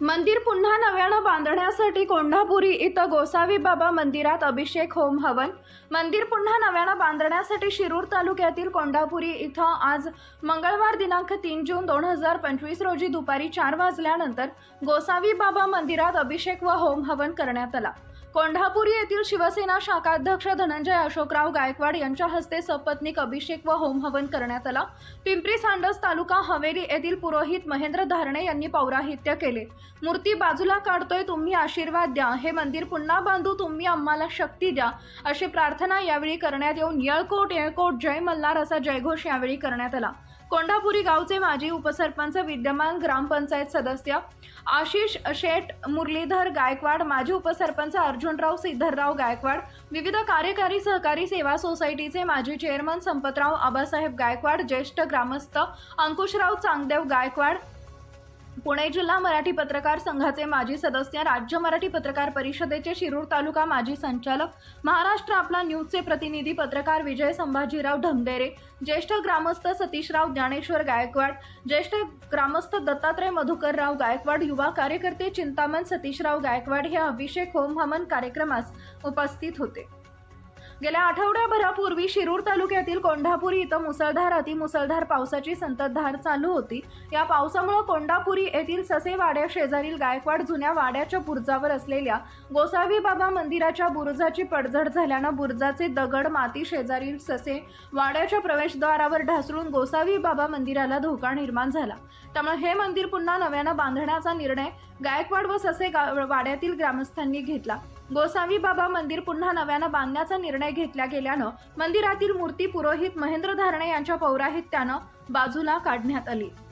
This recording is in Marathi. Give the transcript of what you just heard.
मंदिर पुन्हा नव्यानं बांधण्यासाठी कोंढापुरी इथं गोसावी बाबा मंदिरात अभिषेक होम हवन. मंदिर पुन्हा नव्यानं बांधण्यासाठी शिरूर तालुक्यातील कोंढापुरी इथं आज मंगळवार दिनांक तीन जून दोन हजार पंचवीस रोजी दुपारी चार वाजल्यानंतर गोसावी बाबा मंदिरात अभिषेक व होम हवन करण्यात आला. कोंढापुरी येथील शिवसेना शाखाध्यक्ष धनंजय अशोकराव गायकवाड यांच्या हस्ते सपत्नीक अभिषेक व होम हवन करण्यात आला. पिंपरी सांडस तालुका हवेली येथील पुरोहित महेंद्र धारणे यांनी पौराहित्य केले. मूर्ती बाजूला काढतोय तुम्ही आशीर्वाद द्या. हे मंदिर पुन्हा बांधू तुम्ही आम्हाला शक्ती द्या. अशी प्रार्थना यावेळी करण्यात येऊन येळकोट येळकोट जय मल्हार असा जयघोष यावेळी करण्यात आला. कोंढापुरी गावचे माजी उपसरपंच विद्यमान ग्रामपंचायत सदस्य आशिष शेठ मुरलीधर गायकवाड माजी उपसरपंच अर्जुनराव सिद्धरराव गायकवाड विविध कार्यकारी सहकारी सेवा सोसायटीचे माजी चेअरमन संपतराव आबासाहेब गायकवाड ज्येष्ठ ग्रामस्थ अंकुशराव चांगदेव गायकवाड पुणे जिल्हा मराठी पत्रकार संघाचे माजी सदस्य राज्य मराठी पत्रकार परिषदेचे शिरूर तालुका माजी संचालक महाराष्ट्र आपला न्यूजचे प्रतिनिधी पत्रकार विजय संभाजीराव ढमडेरे ज्येष्ठ ग्रामस्थ सतीशराव ज्ञानेश्वर गायकवाड ज्येष्ठ ग्रामस्थ दत्तात्रय मधुकरराव गायकवाड युवा कार्यकर्ते चिंतामण सतीशराव गायकवाड हे अभिषेक होम हवन कार्यक्रमास उपस्थित होते. गेल्या आठवड्याभरापूर्वी शिरूर तालुक्यातील कोंढापुरी इथं मुसळधार अतिमुसळधार पावसाची संततधार चालू होती. या पावसामुळे कोंढापुरी येथील ससे वाड्या शेजारील गायकवाड जुन्या वाड्याच्या बुरुजावर असलेल्या गोसावी बाबा मंदिराच्या बुरुजाची पडझड झाल्यानं बुरुजाचे दगड माती शेजारील ससे वाड्याच्या प्रवेशद्वारावर ढासळून गोसावी बाबा मंदिराला धोका निर्माण झाला. त्यामुळे हे मंदिर पुन्हा नव्यानं बांधण्याचा निर्णय गायकवाड व ससे वाड्यातील ग्रामस्थांनी घेतला. गोसावी बाबा मंदिर पुन्हा नव्यानं बांधण्याचा निर्णय घेतला गेल्यानं मंदिरातील मूर्ती पुरोहित महेंद्र धारणे यांच्या पौराहित्यानं बाजूला काढण्यात आली.